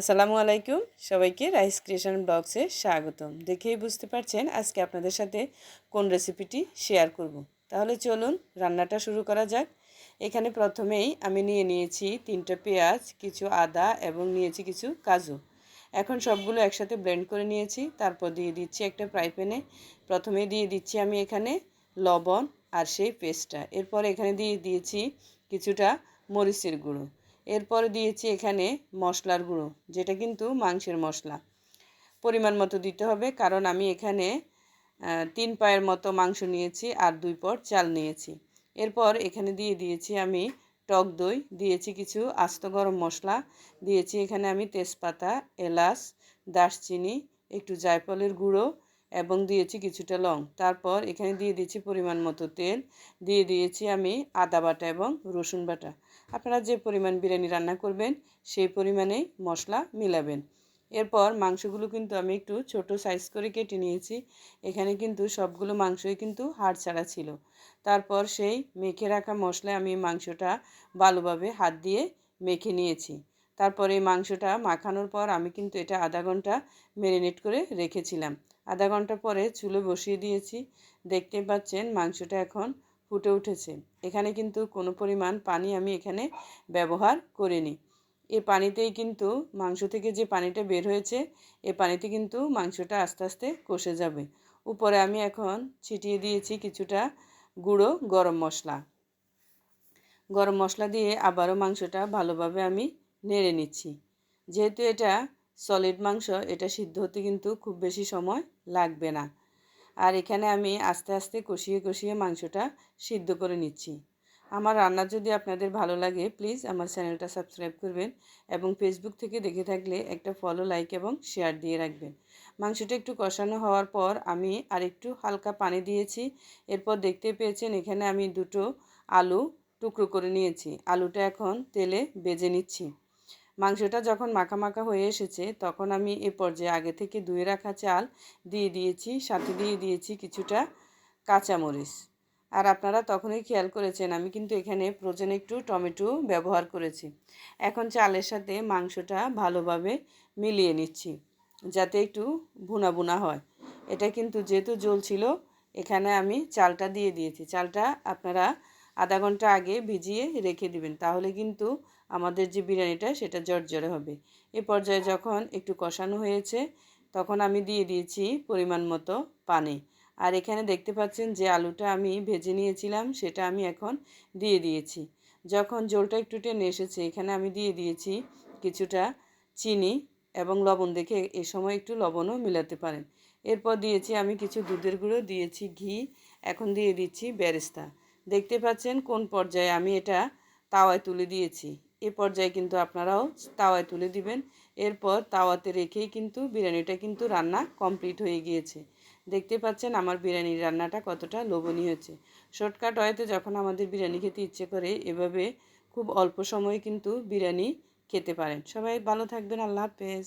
আসসালামু আলাইকুম। সবাইকে রাইস ক্রিয়েশন ব্লগসে স্বাগতম। দেখেই বুঝতে পারছেন আজকে আপনাদের সাথে কোন রেসিপিটি শেয়ার করব। তাহলে চলুন রান্নাটা শুরু করা যাক। এখানে প্রথমেই আমি নিয়ে নিয়েছি তিনটা পেঁয়াজ, কিছু আদা এবং নিয়েছি কিছু কাজু। এখন সবগুলো একসাথে ব্লেন্ড করে নিয়েছি। তারপর দিয়ে দিচ্ছি একটা ফ্রাই প্যানে প্রথমে দিয়ে দিচ্ছি আমি এখানে লবণ আর সেই পেস্টটা এরপর এখানে দিয়ে দিয়েছি কিছুটা মরিচের গুঁড়ো। এরপর দিয়েছি এখানে মশলার গুঁড়ো, যেটা কিন্তু মাংসের মশলা। পরিমাণ মতো দিতে হবে, কারণ আমি এখানে তিন পায়ের মতো মাংস নিয়েছি আর দুই পর চাল নিয়েছি। এরপর এখানে দিয়ে দিয়েছি আমি টক দই, দিয়েছি কিছু আস্ত গরম মশলা, দিয়েছি এখানে আমি তেজপাতা, এলাচ, দারচিনি, একটু জায়ফলের গুঁড়ো এবং দিয়েছি কিছুটা লং। তারপর এখানে দিয়ে দিয়েছি পরিমাণ মতো তেল। দিয়ে দিয়েছি আমি আদা বাটা এবং রসুন বাটা। আপনারা যে পরিমাণ বিরিয়ানি রান্না করবেন, সেই পরিমাণেই মশলা মিলাবেন। এরপর মাংসগুলো কিন্তু আমি একটু ছোট সাইজ করে কেটে নিয়েছি। এখানে কিন্তু সবগুলো মাংসই কিন্তু হাড় ছাড়া ছিল। তারপর সেই মেখে রাখা মশলায় আমি মাংসটা ভালোভাবে হাত দিয়ে মেখে নিয়েছি। তারপর মাংসটা মাখানোর পর আমি কিন্তু এটা আধা ঘণ্টা ম্যারিনেট করে রেখেছিলাম। আধা ঘণ্টা পরে চুলো বসিয়ে দিয়েছি। দেখতে পাচ্ছেন মাংসটা এখন ফুটে উঠেছে। এখানে কিন্তু কোনো পরিমাণ পানি আমি এখানে ব্যবহার করিনি। এ পানিতেই কিন্তু মাংস থেকে যে পানিটা বের হয়েছে, এ পানিতে কিন্তু মাংসটা আস্তে আস্তে কষে যাবে। উপরে আমি এখন ছিটিয়ে দিয়েছি কিছুটা গুঁড়ো গরম মশলা। গরম মশলা দিয়ে আবারও মাংসটা ভালোভাবে আমি নেড়ে নিচ্ছি। যেহেতু এটা সলিড মাংস, এটা সিদ্ধ হতে কিন্তু খুব বেশি সময় লাগবে না। আর এখানে আমি আস্তে আস্তে কষিয়ে কষিয়ে মাংসটা সিদ্ধ করে নিচ্ছি। আমার রান্না যদি আপনাদের ভালো লাগে প্লিজ আমার চ্যানেলটা সাবস্ক্রাইব করবেন এবং ফেসবুক থেকে দেখে থাকলে একটা ফলো লাইক এবং শেয়ার দিয়ে রাখবেন। মাংসটা একটু কষানো হওয়ার পর আমি আর একটু হালকা পানি দিয়েছি। এরপর দেখতে পেয়েছেন এখানে আমি দুটো আলু টুকরো করে নিয়েছি। আলুটা এখন তেলে বেজে নিচ্ছি। মাংসটা যখন মাখা মাখা হয়ে এসেছে, তখন আমি এ পর্যায়ে আগে থেকে ধুয়ে রাখা চাল দিয়ে দিয়েছি, সাথে দিয়ে দিয়েছি কিছুটা কাঁচামরিচ। আর আপনারা তখনই খেয়াল করেছেন, আমি কিন্তু এখানে প্রয়োজনে একটু টমেটো ব্যবহার করেছি। এখন চালের সাথে মাংসটা ভালোভাবে মিলিয়ে নিচ্ছি, যাতে একটু বুনা বুনা হয়। এটা কিন্তু যেহেতু জল ছিল, এখানে আমি চালটা দিয়ে দিয়েছি। চালটা আপনারা আধা ঘণ্টা আগে ভিজিয়ে রেখে দিবেন, তাহলে কিন্তু আমাদের যে বিরিয়ানিটা সেটা জর্জরে হবে। এ পর্যায়ে যখন একটু কষানো হয়েছে, তখন আমি দিয়ে দিয়েছি পরিমাণ মতো পানি। আর এখানে দেখতে পাচ্ছেন যে আলুটা আমি ভেজে নিয়েছিলাম, সেটা আমি এখন দিয়ে দিয়েছি। যখন জলটা একটু টেনে এসেছে, এখানে আমি দিয়ে দিয়েছি কিছুটা চিনি এবং লবণ দেখে এ সময় একটু লবণও মিলাতে পারেন। এরপর দিয়েছি আমি কিছু দুধের গুঁড়ো, দিয়েছি ঘি, এখন দিয়ে দিচ্ছি বেরেস্তা। দেখতে পাচ্ছেন কোন পর্যায়ে আমি এটা তাওয়ায় তুলে দিয়েছি। এ পর্যায়ে কিন্তু আপনারাও তাওয়ায় তুলে দিবেন। এরপর তাওয়াতে রেখেই কিন্তু বিরিয়ানিটা কিন্তু রান্না কমপ্লিট হয়ে গিয়েছে। দেখতে পাচ্ছেন আমার বিরিয়ানির রান্নাটা কতটা লোভনীয় হয়েছে। শর্টকাট হয়তো যখন আমাদের বিরিয়ানি খেতে ইচ্ছে করে, এভাবে খুব অল্প সময়ে কিন্তু বিরিয়ানি খেতে পারেন। সবাই ভালো থাকবেন, আল্লাহ হাফেজ।